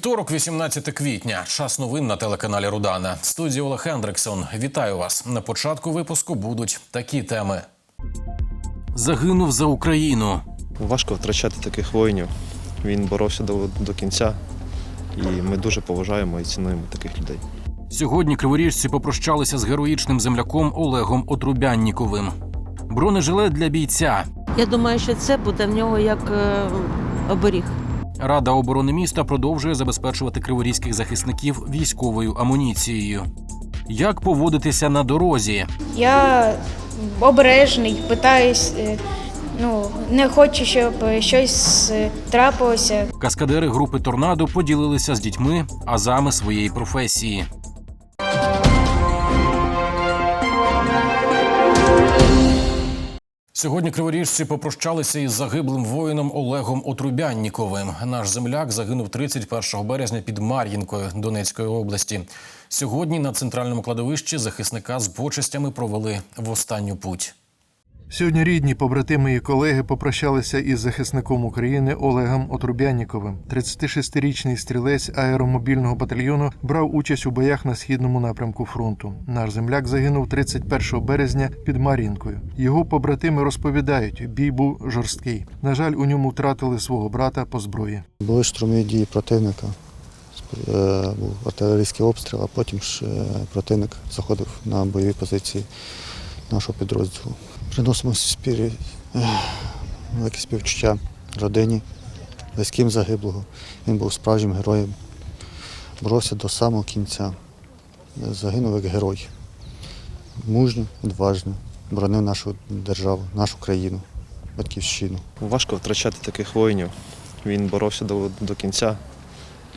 Вівторок, 18 квітня. Час новин на телеканалі Рудана. Студія Олег Хендриксон. Вітаю вас. На початку випуску будуть такі теми. Загинув за Україну. Важко втрачати таких воїнів. Він боровся до, до кінця, і ми дуже поважаємо і цінуємо таких людей. Сьогодні криворіжці попрощалися з героїчним земляком Олегом Отрубянніковим. Бронежилет для бійця. Я думаю, що це буде в нього як е, оберіг. Рада оборони міста продовжує забезпечувати криворізьких захисників військовою амуніцією. Як поводитися на дорозі? Я обережний, питаюсь, е, ну, не хочу, щоб щось е, трапилося. Каскадери групи Торнадо поділилися з дітьми азами своєї професії. Сьогодні криворіжці попрощалися із загиблим воїном Олегом Отрубянніковим. Наш земляк загинув 31 березня під Мар'їнкою Донецької області. Сьогодні на центральному кладовищі захисника з почестями провели в останню путь. Сьогодні рідні, побратими і колеги попрощалися із захисником України Олегом Отрубянніковим. 36-річний стрілець аеромобільного батальйону брав участь у боях на східному напрямку фронту. Наш земляк загинув 31 березня під Мар'їнкою. Його побратими розповідають, бій був жорсткий. На жаль, у ньому втратили свого брата по зброї. Були штурмові дії противника, Е, був артилерійський обстріл, а потім ж е, противник заходив на бойові позиції нашого підрозділу. Приносимо спірі велике співчуття родині, близьким загиблого. Він був справжнім героєм, боровся до самого кінця, загинув як герой. Мужньо, відважно, боронив нашу державу, нашу країну, батьківщину. Важко втрачати таких воїнів. Він боровся до, до кінця,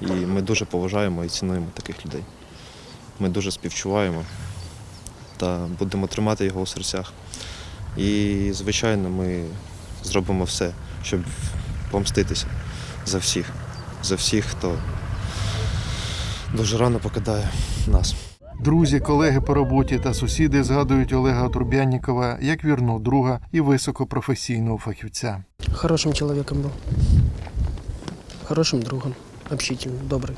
і ми дуже поважаємо і цінуємо таких людей. Ми дуже співчуваємо та будемо тримати його у серцях. І, звичайно, ми зробимо все, щоб помститися за всіх, за всіх, хто дуже рано покидає нас. Друзі, колеги по роботі та сусіди згадують Олега Отрубяннікова як вірного друга і високопрофесійного фахівця. Хорошим человеком был. Хорошим другом. Общительным, добрый,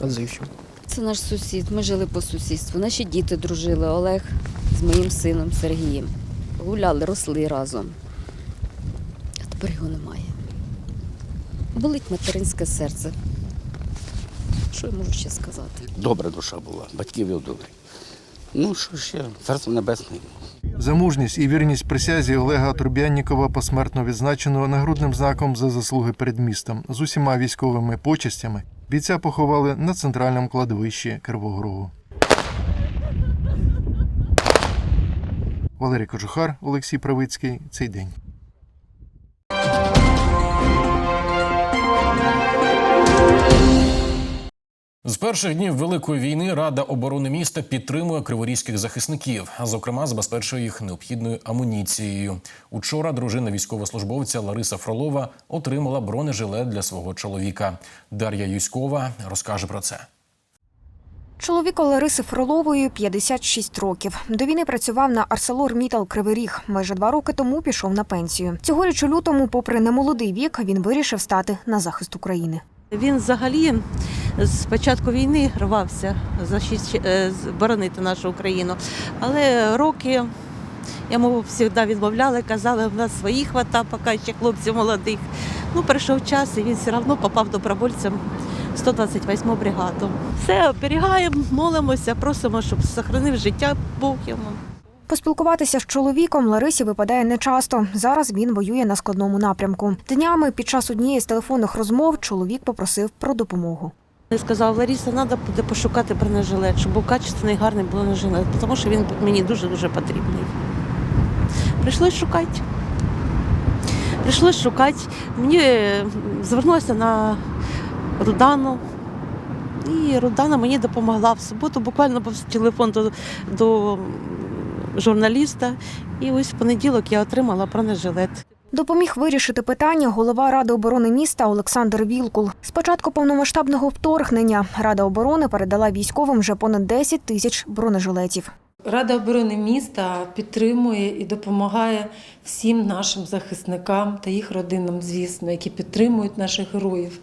отзывчивый. Це наш сусід. Ми жили по сусідству. Наші діти дружили. Олег з моїм сином Сергієм. Гуляли, росли разом. А тепер його немає. Болить материнське серце. Що я можу ще сказати? добра душа була, батьків його добрі. Ну, що ще, царство небесне. За мужність і вірність присязі Олега Отрубяннікова посмертно відзначено нагрудним знаком за заслуги перед містом з усіма військовими почестями. Бійця поховали на центральному кладовищі Кривого Рогу. Валерій Кожухар, Олексій Правицький. Цей день. З перших днів великої війни Рада оборони міста підтримує криворізьких захисників, а зокрема забезпечує їх необхідною амуніцією. Учора дружина військовослужбовця Лариса Фролова отримала бронежилет для свого чоловіка. Дар'я Юськова розкаже про це. Чоловіку Лариси Фролової 56 років. До війни працював на Арселор Мітал Кривий Ріг. Майже два роки тому пішов на пенсію. Цьогоріч у лютому, попри немолодий вік, він вирішив стати на захист України. Він взагалі з початку війни рвався е, боронити нашу Україну. Але роки йому завжди відмовляли, казали, в нас свої хвата, поки ще хлопців молодих. Ну, прийшов час, і він все одно попав добровольцем 128 бригаду. Все, оберігаємо, молимося, просимо, щоб сохранив життя Бог йому. Поспілкуватися з чоловіком Ларисі випадає нечасто. Зараз він воює на складному напрямку. Днями під час однієї з телефонних розмов чоловік попросив про допомогу. Я сказав, Ларіса, треба буде пошукати бронежилет, щоб був качественний, гарний бронежилет, тому що він мені дуже-дуже потрібний. Прийшлось шукати. Прийшлось шукати. Мені е, звернулася на Рудану. І Рудана мені допомогла в суботу. Буквально був телефон до, до журналіста. І ось в понеділок я отримала бронежилет. Допоміг вирішити питання голова Ради оборони міста Олександр Вілкул. З початку повномасштабного вторгнення Рада оборони передала військовим вже понад 10 тисяч бронежилетів. Рада оборони міста підтримує і допомагає всім нашим захисникам та їх родинам, звісно, які підтримують наших героїв.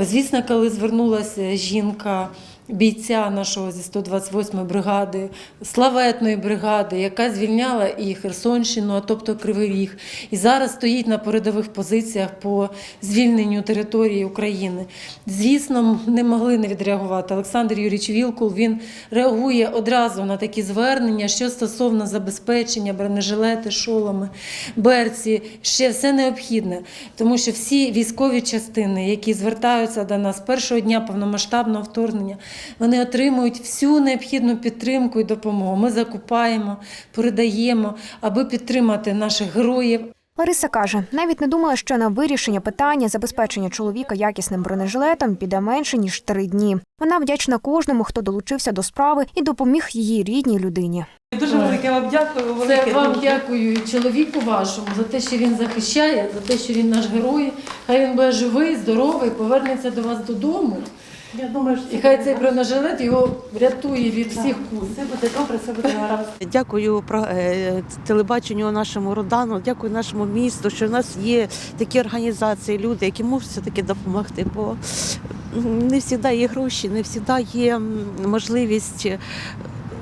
Звісно, коли звернулася жінка. Бійця нашого зі 128-ї бригади, славетної бригади, яка звільняла і Херсонщину, а тобто Кривий Ріг, і зараз стоїть на передових позиціях по звільненню території України. Звісно, не могли не відреагувати. Олександр Юрійович Вілкул він реагує одразу на такі звернення, що стосовно забезпечення, бронежилети, шоломи, берці, ще все необхідне, тому що всі військові частини, які звертаються до нас першого дня повномасштабного вторгнення, вони отримують всю необхідну підтримку і допомогу. Ми закупаємо, передаємо, аби підтримати наших героїв. Лариса каже, навіть не думала, що на вирішення питання забезпечення чоловіка якісним бронежилетом піде менше ніж три дні. Вона вдячна кожному, хто долучився до справи і допоміг її рідній людині. Дуже велике вам дякую. Це вам дякую і чоловіку вашому за те, що він захищає, за те, що він наш герой. Хай він буде живий, здоровий, повернеться до вас додому. Я думаю, І хай цей бронежилет його врятує від всіх кул. Все буде добре, все буде гаразд. Дякую про е, телебаченню нашому Родану, дякую нашому місту, що в нас є такі організації, люди, які можуть все-таки допомогти. Бо не завжди є гроші, не завжди є можливість е,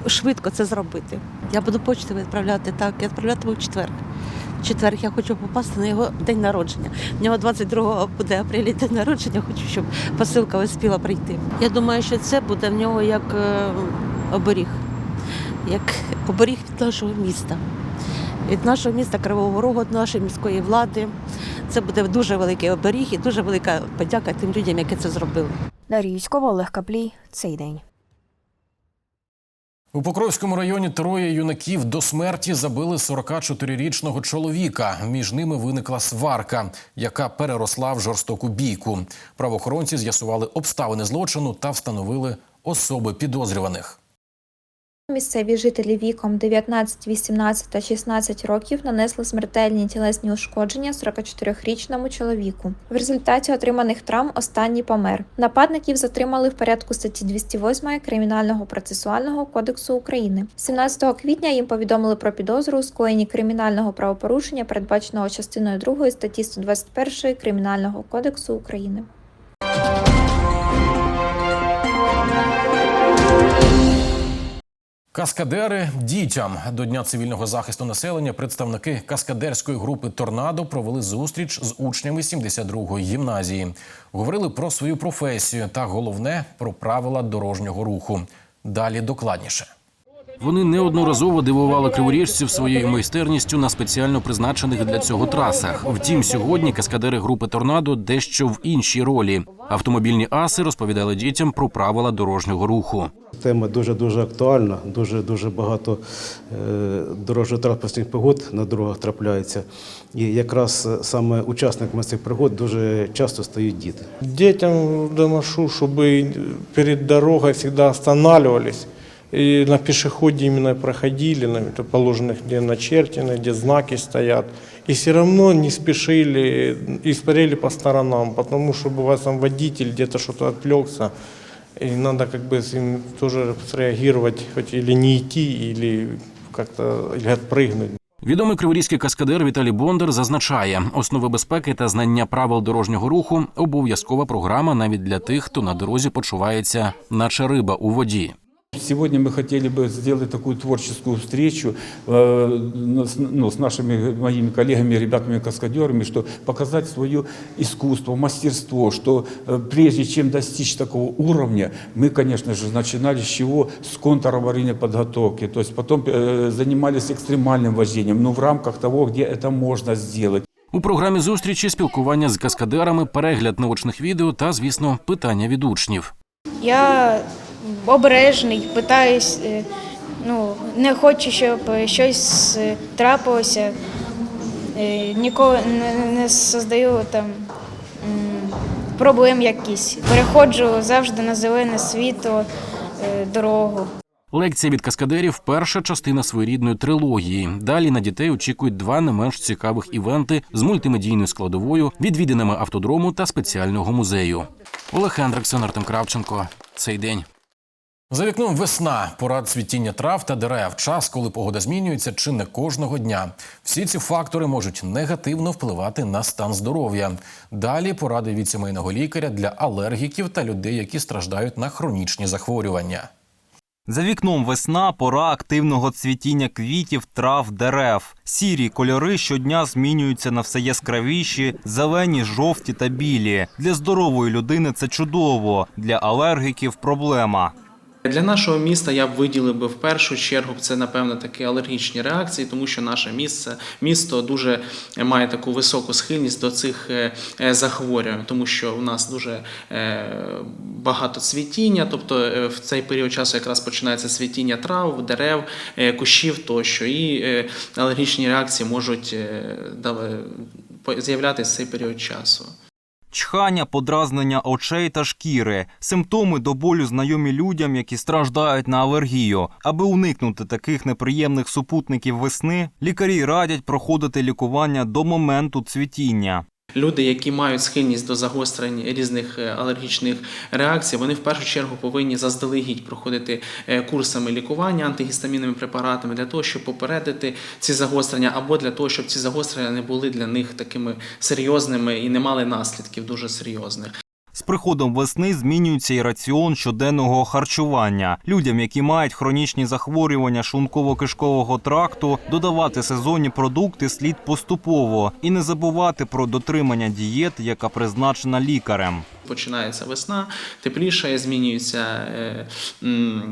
швидко це зробити. Я буду почту відправляти так, я відправлятиму в четвер. В четвер я хочу попасти на його день народження. У нього 22 буде апреля день народження, хочу, щоб посилка успіла прийти. Я думаю, що це буде в нього як е, оберіг, як оберіг від нашого міста, від нашого міста Кривого Рогу, від нашої міської влади. Це буде дуже великий оберіг і дуже велика подяка тим людям, які це зробили. Дар'я Юськова, Олег Каплій. Цей день. У Покровському районі троє юнаків до смерті забили 44-річного чоловіка. Між ними виникла сварка, яка переросла в жорстоку бійку. Правоохоронці з'ясували обставини злочину та встановили особи підозрюваних. Місцеві жителі віком 19, 18 та 16 років нанесли смертельні тілесні ушкодження 44-річному чоловіку. В результаті отриманих травм останній помер. Нападників затримали в порядку статті 208 Кримінального процесуального кодексу України. 17 квітня їм повідомили про підозру у скоєнні кримінального правопорушення, передбаченого частиною 2 статті 121 Кримінального кодексу України. Каскадери дітям до дня цивільного захисту населення представники каскадерської групи Торнадо провели зустріч з учнями 72-ї гімназії. Говорили про свою професію та головне про правила дорожнього руху. Далі докладніше. Вони неодноразово дивували криворіжців своєю майстерністю на спеціально призначених для цього трасах. Втім, сьогодні каскадери групи Торнадо дещо в іншій ролі. Автомобільні аси розповідали дітям про правила дорожнього руху. Тема дуже дуже актуальна. Дуже дуже багато е, дорожньо-транспортних пригод на дорогах трапляється. І якраз е, саме учасниками цих пригод дуже часто стають діти. Детям доношу, чтобы перед дорогой всегда останавливались и на пешеходе именно проходили, на это положенных, где начертено, где знаки стоят. И все равно не спешили и смотрели по сторонам, потому что бывает сам водитель где-то что-то отвлекся. И надо как бы с ним тоже среагировать, хоть или не идти, или как-то или отпрыгнуть. Відомий криворізький каскадер Віталій Бондар зазначає, основи безпеки та знання правил дорожнього руху обов'язкова програма навіть для тих, хто на дорозі почувається, наче риба у воді. Сегодня мы хотели бы сделать такую творческую встречу э, с, ну, с нашими моими коллегами, ребятами-каскадерами, что показать свое искусство, мастерство, что э, прежде чем достичь такого уровня, мы, конечно же, начинали с чего? С контраварийной подготовки, то есть потом э, занимались экстремальным вождением, но в рамках того, где это можно сделать. У програмі зустрічі спілкування з каскадерами, перегляд наочних відео та, звісно, питання від учнів. Я обережний, питаюсь, е, ну, не хочу, щоб щось е, трапилося. Е, Ніколи не, создаю там проблем якісь. Переходжу завжди на зелене світло, дорогу. Лекція від каскадерів перша частина своєрідної трилогії. Далі на дітей очікують два не менш цікавих івенти з мультимедійною складовою, відвідинами автодрому та спеціального музею. Олег Хендриксон, Артем Кравченко. Цей день. За вікном весна, пора цвітіння трав та дерев. Час, коли погода змінюється, чи не кожного дня. Всі ці фактори можуть негативно впливати на стан здоров'я. Далі поради від сімейного лікаря для алергіків та людей, які страждають на хронічні захворювання. За вікном весна, пора активного цвітіння квітів, трав, дерев. Сірі кольори щодня змінюються на все яскравіші, зелені, жовті та білі. Для здорової людини це чудово, для алергіків проблема. Для нашого міста я б виділив би в першу чергу це напевно такі алергічні реакції, тому що наше місце місто дуже має таку високу схильність до цих е, е, захворювань, тому що у нас дуже е, багато цвітіння, тобто в цей період часу якраз починається цвітіння трав, дерев, кущів тощо, і алергічні реакції можуть з'являтися в цей період часу. Чхання, подразнення очей та шкіри симптоми до болю знайомі людям, які страждають на алергію. Аби уникнути таких неприємних супутників весни, лікарі радять проходити лікування до моменту цвітіння. Люди, які мають схильність до загострень різних е, алергічних реакцій, вони в першу чергу повинні заздалегідь проходити е, курсами лікування антигістамінними препаратами для того, щоб попередити ці загострення, або для того, щоб ці загострення не були для них такими серйозними і не мали наслідків дуже серйозних. З приходом весни змінюється і раціон щоденного харчування. Людям, які мають хронічні захворювання шлунково-кишкового тракту, додавати сезонні продукти слід поступово і не забувати про дотримання дієт, яка призначена лікарем. Починається весна, тепліше, змінюється е, е,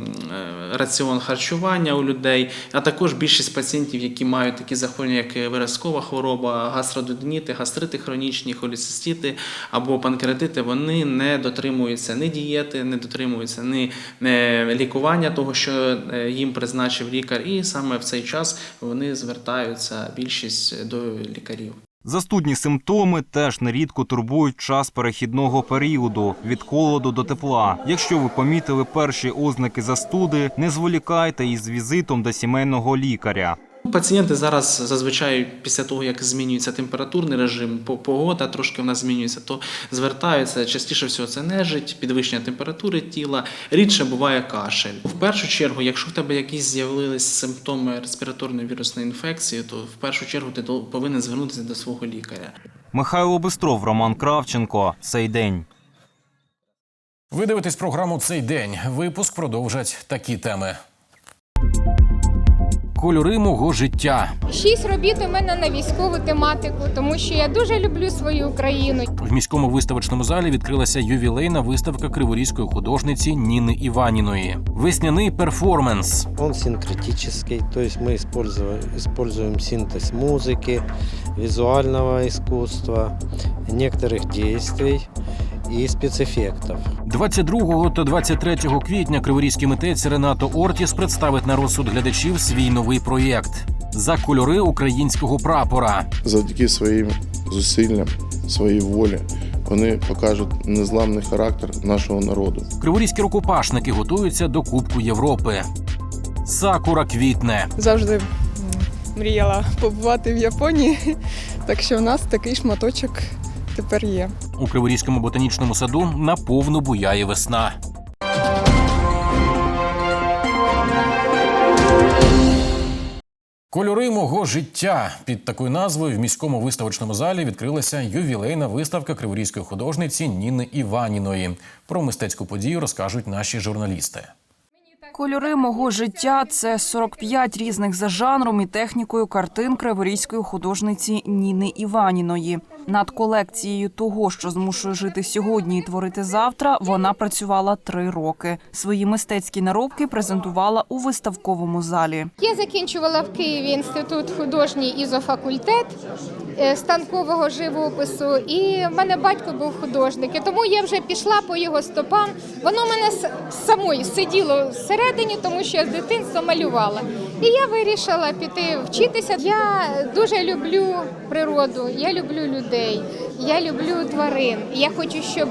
раціон харчування у людей, а також більшість пацієнтів, які мають такі захворювання, як виразкова хвороба, гастродудоніти, гастрити хронічні, холецистити або панкреатити, вони не дотримуються ні дієти, не дотримуються ні е, лікування того, що їм призначив лікар, і саме в цей час вони звертаються більшість до лікарів. Застудні симптоми теж нерідко турбують час перехідного періоду від холоду до тепла. Якщо ви помітили перші ознаки застуди, не зволікайте із візитом до сімейного лікаря. Пацієнти зараз зазвичай після того, як змінюється температурний режим, погода трошки в нас змінюється, то звертаються частіше всього це нежить, підвищення температури тіла, рідше буває кашель. В першу чергу, якщо в тебе якісь з'явились симптоми респіраторної вірусної інфекції, то в першу чергу ти повинен звернутися до свого лікаря. Михайло Бистров, Роман Кравченко. Цей день. Ви дивитесь програму цей день. Випуск продовжать такі теми Кольори мого життя. Шість робіт у мене на військову тематику, тому що я дуже люблю свою Україну. В міському виставочному залі відкрилася ювілейна виставка криворізької художниці Ніни Іваніної. Весняний перформанс. Он синкретический, то есть мы используем, используем синтез музыки, визуального искусства, некоторых действий и спецэффектов. 22 та 23 квітня криворізький митець Ренато Ортіс представить на розсуд глядачів свій новий проєкт за кольори українського прапора. завдяки своїм зусиллям, своїй волі, вони покажуть незламний характер нашого народу. Криворізькі рукопашники готуються до Кубку Європи. Сакура квітне. завжди мріяла побувати в Японії, так що в нас такий шматочок тепер є. У Криворізькому ботанічному саду наповну буяє весна. Кольори мого життя під такою назвою в міському виставочному залі відкрилася ювілейна виставка криворізької художниці Ніни Іваніної. Про мистецьку подію розкажуть наші журналісти. Кольори мого життя це 45 різних за жанром і технікою картин криворізької художниці Ніни Іваніної. Над колекцією того, що змушує жити сьогодні і творити завтра, вона працювала три роки. Свої мистецькі наробки презентувала у виставковому залі. Я закінчувала в Києві інститут художній ізофакультет е, станкового живопису, і в мене батько був художник, і тому я вже пішла по його стопам. Воно мене с- самої сиділо всередині, тому що я з дитинства малювала. І я вирішила піти вчитися. Я дуже люблю природу, я люблю людей, я люблю тварин. Я хочу, щоб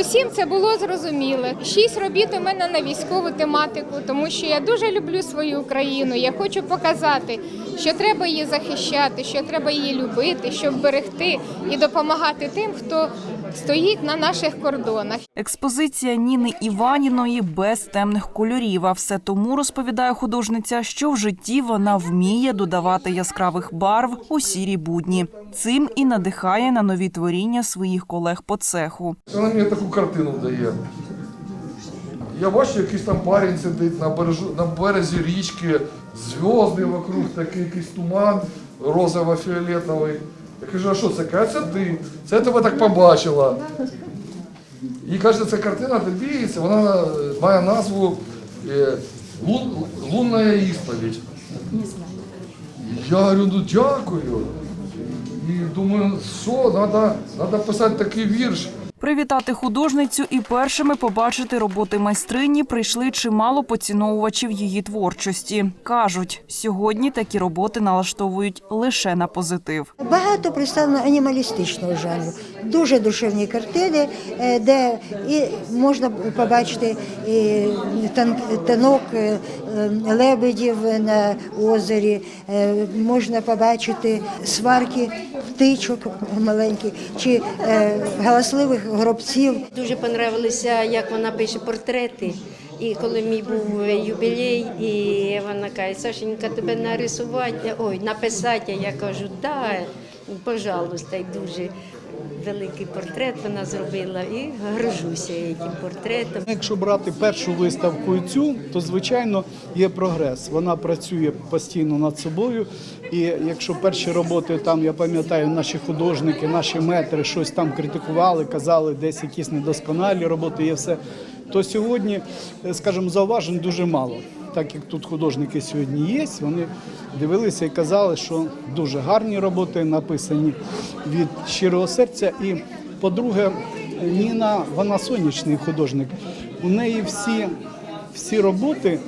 усім це було зрозуміло. Шість робіт у мене на військову тематику, тому що я дуже люблю свою Україну. Я хочу показати, що треба її захищати, що треба її любити, щоб берегти і допомагати тим, хто стоїть на наших кордонах. Експозиція Ніни Іваніної без темних кольорів. А все тому розповідає художниця, що в житті вона вміє додавати яскравих барв у сірі будні. Цим і надихає на нові творіння своїх колег по цеху. Таку картину дає. Я бачу, якийсь там парень сидить на, бережу, на березі річки, зв'язки вокруг, такий якийсь туман розово-фіолетовий. Я кажу, а що це? Каже, це ти. Це тебе так побачила. І каже, ця картина тобі, вона е, має назву е, «Лун, Лунна ісповідь. Я говорю, ну дякую. І думаю, що, треба писати такий вірш. Привітати художницю і першими побачити роботи майстрині прийшли чимало поціновувачів її творчості. кажуть, сьогодні такі роботи налаштовують лише на позитив. Багато представлено анімалістичного жанру, дуже душевні картини, е, де і можна побачити і танок е, е, лебедів на озері, можна побачити сварки птичок маленьких чи галасливих гробців. Дуже понравилося, як вона пише портрети. І коли мій був юбілей, і вона каже, Сашенька, тебе нарисувати, ой, написати, я кажу, да, пожалуйста, і дуже великий портрет вона зробила і горжуся цим портретом. Якщо брати першу виставку і цю, то звичайно є прогрес. Вона працює постійно над собою. І якщо перші роботи там, я пам'ятаю, наші художники, наші метри щось там критикували, казали, десь якісь недосконалі роботи є все. То сьогодні, е, скажімо, зауважень дуже мало. Так як тут художники сьогодні є, вони дивилися і казали, що дуже гарні роботи написані від щирого серця. І по-друге, Ніна, вона сонячний художник. У неї всі, всі роботи,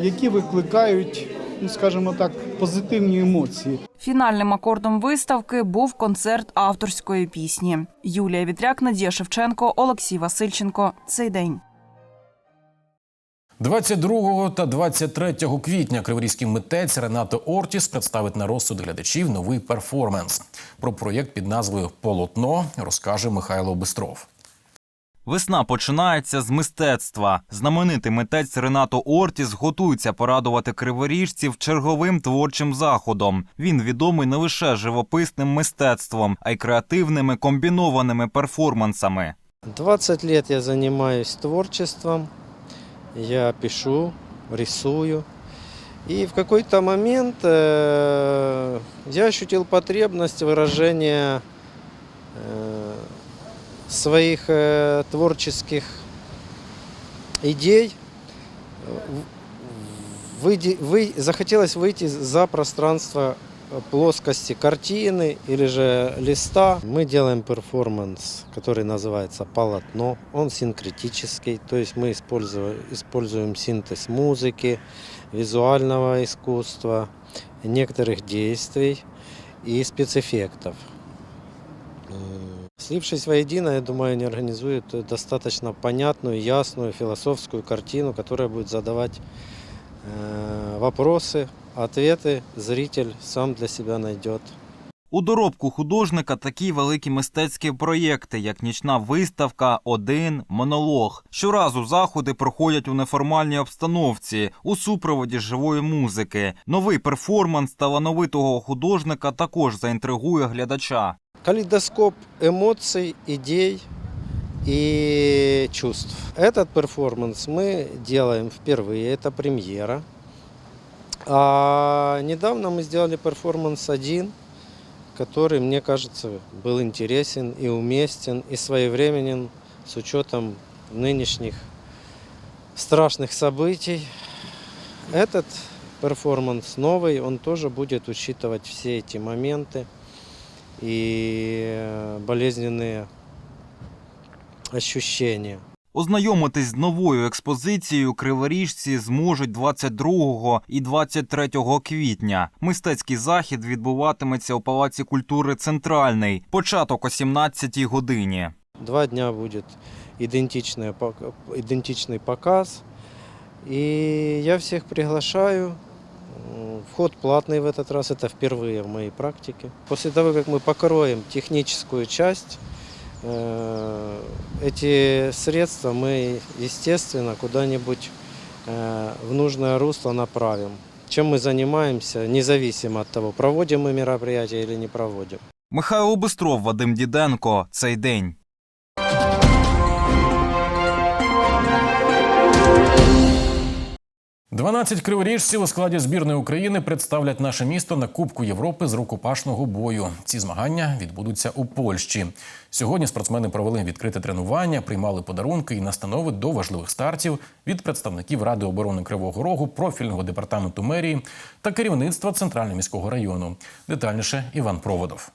які викликають, ну скажімо так, позитивні емоції. Фінальним акордом виставки був концерт авторської пісні. Юлія Вітряк, Надія Шевченко, Олексій Васильченко. Цей день. 22 та 23 квітня криворізький митець Ренато Ортіс представить на розсуд глядачів новий перформанс. Про проєкт під назвою Полотно розкаже Михайло Бистров. Весна починається з мистецтва. Знаменитий митець Ренато Ортіс готується порадувати криворіжців черговим творчим заходом. Він відомий не лише живописним мистецтвом, а й креативними комбінованими перформансами. 20 лет я занимаюсь творчеством, я пишу, рисую. И в какой-то момент э, я ощутил потребность выражения э, своих э, творческих идей. Выйди- вы- захотелось выйти за пространство плоскости картины или же листа. Мы делаем перформанс, который называется «Полотно». Он синкретический, то есть мы используем, синтез музыки, визуального искусства, некоторых действий и спецэффектов. Слившись воедино, я думаю, они организуют достаточно понятную, ясную философскую картину, которая будет задавать вопросы, ответы зритель сам для себя найдет. У доробку художника такі великі мистецькі проєкти, як нічна виставка, один монолог. Щоразу заходи проходять у неформальній обстановці, у супроводі живої музики. Новий перформанс талановитого художника також заінтригує глядача. Калейдоскоп эмоций, идей И чувств. Этот перформанс мы делаем впервые, это премьера. А недавно мы сделали перформанс один, который, мне кажется, был интересен и уместен, и своевременен с учетом нынешних страшных событий. Этот перформанс новый, он тоже будет учитывать все эти моменты и болезненные ощущения. Ознайомитись з новою експозицією криворіжці зможуть 22 і 23 квітня. Мистецький захід відбуватиметься у Палаці культури Центральний. Початок о 17 годині. Два дня будет идентичная пок- идентичный показ. И я всех приглашаю. М, Вход платный в этот раз, это впервые в моей практике. После того, как мы покроем техническую часть, э, эти средства мы, естественно, куда-нибудь э, в нужное русло направим. Чем мы занимаемся, независимо от того, проводим мы мероприятия или не проводим. Михайло Бистров, Вадим Діденко. Цей день. Дванадцять криворіжців у складі збірної України представлять наше місто на Кубку Європи з рукопашного бою. Ці змагання відбудуться у Польщі. Сьогодні спортсмени провели відкрите тренування, приймали подарунки і настанови до важливих стартів від представників Ради оборони Кривого Рогу, профільного департаменту мерії та керівництва центрального міського району. Детальніше Іван Проводов.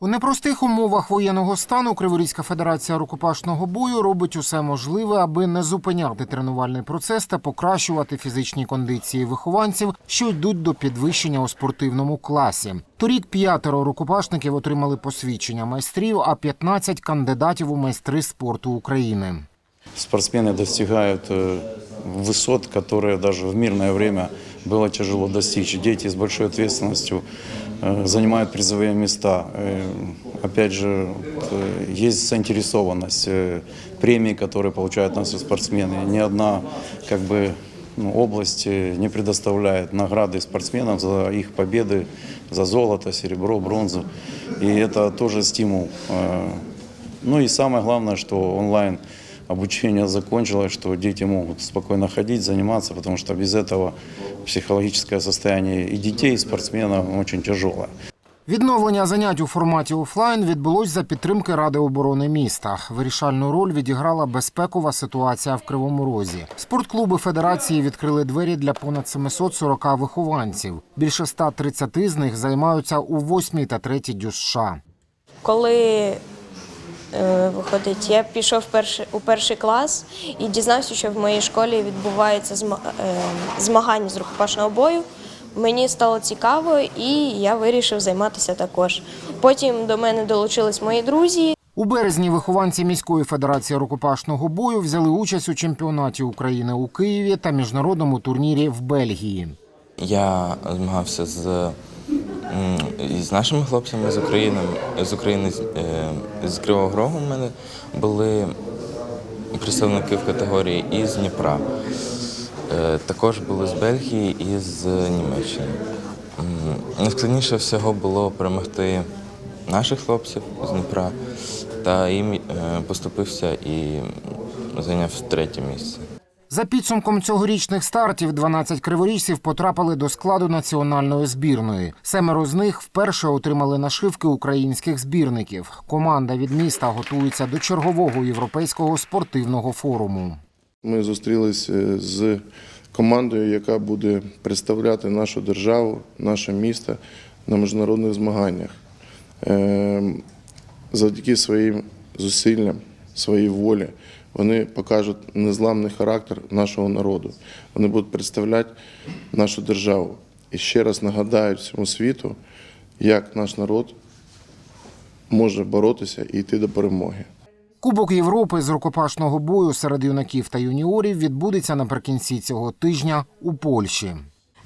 У непростих умовах воєнного стану Криворізька федерація рукопашного бою робить усе можливе, аби не зупиняти тренувальний процес та покращувати фізичні кондиції вихованців, що йдуть до підвищення у спортивному класі. Торік п'ятеро рукопашників отримали посвідчення майстрів, а 15 – кандидатів у майстри спорту України. Спортсмены достигают э, высот, которые даже в мирное время было тяжело достичь. Дети с большой ответственностью э, занимают призовые места. Э, Опять же, вот, э, есть заинтересованность э, премии, которые получают наши спортсмены. Ни одна как бы, ну, область э, не предоставляет награды спортсменам за их победы, за золото, серебро, бронзу. И это тоже стимул. Э, Ну и самое главное, что онлайн обучение закончилось, что дети могут спокойно ходить, заниматься, потому что без этого психологическое состояние и детей, и спортсменов очень тяжелое. Відновлення занять у форматі офлайн відбулось за підтримки Ради оборони міста. Вирішальну роль відіграла безпекова ситуація в Кривому Розі. Спортклуби федерації відкрили двері для понад 740 вихованців. Більше 130 з них займаються у 8 та 3 ДЮСШ. Коли е, виходить, я пішов перший, у перший клас і дізнався, що в моїй школі відбувається е, змагання з рукопашного бою. Мені стало цікаво, і я вирішив займатися також. Потім до мене долучились мої друзі. У березні вихованці міської федерації рукопашного бою взяли участь у чемпіонаті України у Києві та міжнародному турнірі в Бельгії. Я змагався з, з нашими хлопцями з України, з України е, з Кривого Рогу. У мене були представники в категорії і з Дніпра. Е, Також були з Бельгії і з Німеччини. Найскладніше всього було перемогти наших хлопців з Дніпра, та їм е, поступився і зайняв третє місце. За підсумком цьогорічних стартів 12 криворіжців потрапили до складу національної збірної. Семеро з них вперше отримали нашивки українських збірників. Команда від міста готується до чергового європейського спортивного форуму. Ми зустрілися з командою, яка буде представляти нашу державу, наше місто на міжнародних змаганнях. Е, Завдяки своїм зусиллям, своїй волі, вони покажуть незламний характер нашого народу. Вони будуть представляти нашу державу. І ще раз нагадають всьому світу, як наш народ може боротися і йти до перемоги. Кубок Європи з рукопашного бою серед юнаків та юніорів відбудеться наприкінці цього тижня у Польщі.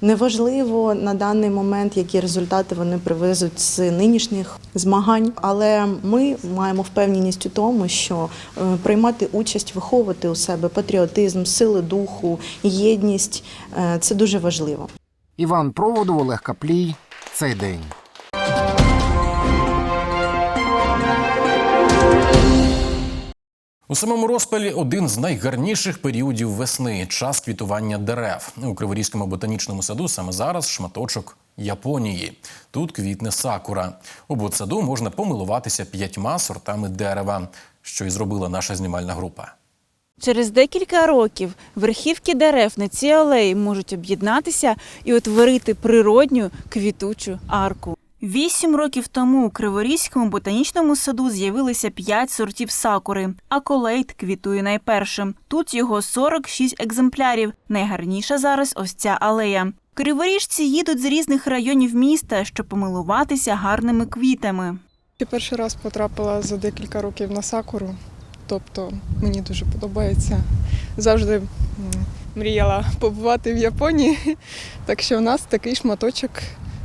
Неважливо на даний момент, які результати вони привезуть з нинішніх змагань, але ми маємо впевненість у тому, що е, приймати участь, виховувати у себе патріотизм, сили духу, єдність е, це дуже важливо. Іван Проводов, Олег Каплій. Цей день. У самому розпалі один з найгарніших періодів весни час квітування дерев. У Криворізькому ботанічному саду саме зараз шматочок Японії. Тут квітне сакура. У ботсаду можна помилуватися п'ятьма сортами дерева, що і зробила наша знімальна група. Через декілька років верхівки дерев на цій алеї можуть об'єднатися і утворити природню квітучу арку. Вісім років тому у Криворізькому ботанічному саду з'явилися п'ять сортів сакури, а колейт квітує найпершим. Тут його 46 екземплярів. Найгарніша зараз ось ця алея. Криворіжці їдуть з різних районів міста, щоб помилуватися гарними квітами. Я перший раз потрапила за декілька років на сакуру, тобто мені дуже подобається. Завжди мріяла побувати в Японії, так що у нас такий шматочок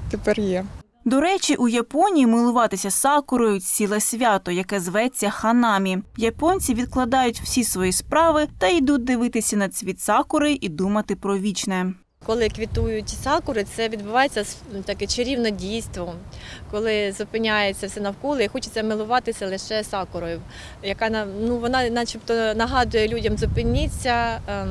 тепер є. До речі, у Японії милуватися сакурою ціле свято, яке зветься ханамі. Японці відкладають всі свої справи та йдуть дивитися на цвіт сакури і думати про вічне. Коли квітують сакури, це відбувається таке чарівне дійство, коли зупиняється все навколо і хочеться милуватися лише сакурою, яка ну, вона начебто нагадує людям зупиніться, ем,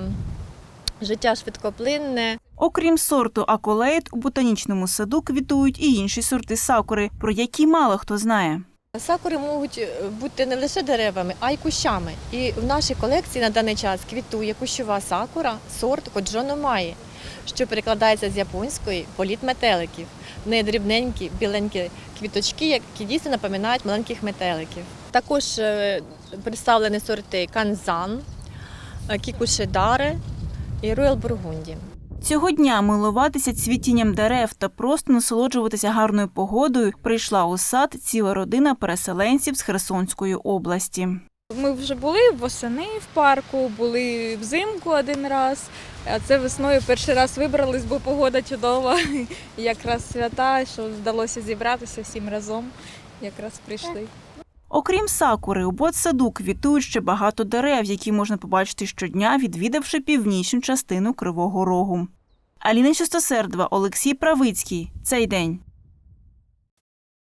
життя швидкоплинне. Окрім сорту аколейт, у ботанічному саду квітують і інші сорти сакури, про які мало хто знає. Сакури можуть е, бути не лише деревами, а й кущами. І в нашій колекції на даний час квітує кущова сакура, сорт коджономаї, що перекладається з японської політ метеликів. В дрібненькі біленькі квіточки, які дійсно напоминають маленьких метеликів. Також е, представлені сорти канзан, е, кікушедаре і роял бургунді. Цього дня милуватися цвітінням дерев та просто насолоджуватися гарною погодою прийшла у сад ціла родина переселенців з Херсонської області. Ми вже були восени в парку, були взимку один раз, а це весною перший раз вибрались, бо погода чудова. Якраз свята, що вдалося зібратися всім разом, якраз прийшли. Окрім сакури, у ботсаду квітують ще багато дерев, які можна побачити щодня, відвідавши північну частину Кривого Рогу. Аліна Чистосердова, Олексій Правицький. Цей день.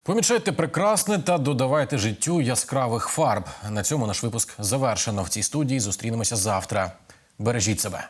Помічайте прекрасне та додавайте життю яскравих фарб. На цьому наш випуск завершено. В цій студії зустрінемося завтра. Бережіть себе.